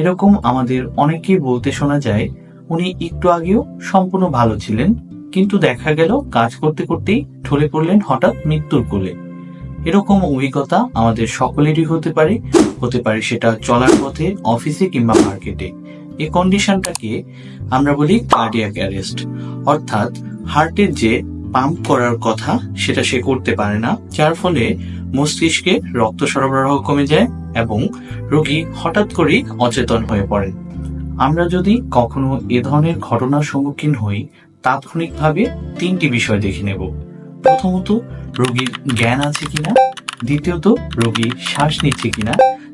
এরকম আমাদের অনেকেই বলতে শোনা যায়, উনি একটু আগেও সম্পূর্ণ ভালো ছিলেন, কিন্তু দেখা গেল কাজ করতে করতেই ঢলে পড়লেন হঠাৎ মৃত্যুর কোলে। এরকম অভিজ্ঞতা আমাদের সকলেরই হতে পারে হতে পারে সেটা চলার পথে, অফিসে কিংবা মার্কেটে। এই কন্ডিশনটাকে আমরা বলি কার্ডিয়াক অ্যারেস্ট অর্থাৎ হার্টের যে পাম্প করার কথা, সেটা সে করতে পারে না, যার ফলে মস্তিষ্কে রক্ত সরবরাহ কমে যায় এবং রোগী হঠাৎ করেই অচেতন হয়ে পড়েন আমরা যদি কখনো এ ধরনের ঘটনার সম্মুখীন হই, তাৎক্ষণিকভাবে তিনটি বিষয় দেখে নেব। প্রথমত, রোগীর জ্ঞান আছে কিনা? দ্বিতীয়ত, রোগী শ্বাস নিচ্ছে কিনা?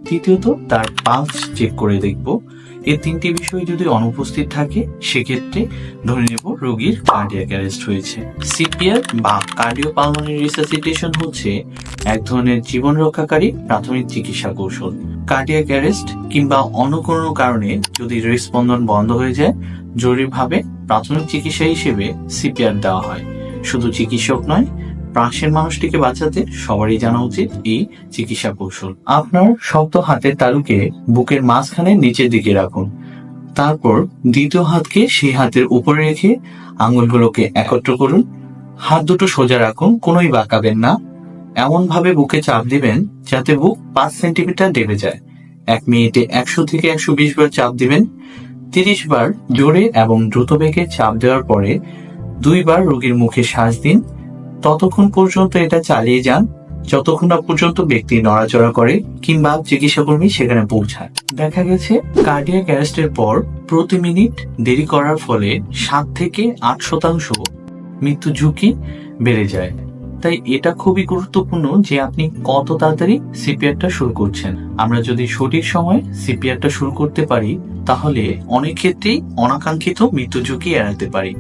তৃতীয়ত, তার পালস চেক করে দেখব। এই তিনটি বিষয় যদি অনুপস্থিত থাকে, সেক্ষেত্রে ধরে নেব রোগীর কার্ডিয়াক অ্যারেস্ট হয়েছে। সিপিআর বা কার্ডিও পালমোনারি রিসাসিটেশন হচ্ছে এক ধরনের জীবন রক্ষাকারী প্রাথমিক চিকিৎসা কৌশল। কার্ডিয়াক অ্যারেস্ট কিংবা অন্য কোনো কারণে যদি হৃদস্পন্দন বন্ধ হয়ে যায়, জরুরিভাবে প্রাথমিক চিকিৎসা হিসেবে সিপিআর দেওয়া হয়। শুধু চিকিৎসক নয় পাশের মানুষটিকে বাঁচাতে সবারই জানা উচিত এই চিকিৎসা কৌশল। আপনার শক্ত হাতের তালুকে বুকের মাঝখানে নিচের দিকে রাখুন। তারপর দ্বিতীয় হাতকে সেই হাতের উপরে রেখে আঙুলগুলোকে একত্র করুন। হাত দুটো সোজা রাখুন, কোনোই বাঁকাবেন না। এমন ভাবে বুকে চাপ দিবেন যাতে বুক পাঁচ সেন্টিমিটার দেবে যায়। এক মিনিটে একশো থেকে একশো বিশ বার চাপ দিবেন, তিরিশ বার জোরে এবং দ্রুত বেগে চাপ দেওয়ার পরে দুইবার রোগীর মুখে শ্বাস দিন। ততক্ষণ পর্যন্ত এটা চালিয়ে যান। যতক্ষণ না পর্যন্ত ব্যক্তি নড়াচড়া করে কিংবা চিকিৎসাকর্মী সেখানে পৌঁছায়। দেখা গেছে কার্ডিয়াক অ্যারেস্টের পর প্রতি মিনিট দেরি করার ফলে সাত থেকে আট শতাংশ মৃত্যু ঝুঁকি বেড়ে যায়। তাই এটা খুবই গুরুত্বপূর্ণ যে আপনি কত তাড়াতাড়ি সিপিআরটা শুরু করছেন। আমরা যদি সঠিক সময় সিপিআরটা শুরু করতে পারি, তাহলে অনেক ক্ষেত্রেই অনাকাঙ্ক্ষিত মৃত্যু ঝুঁকি এড়াতে পারি।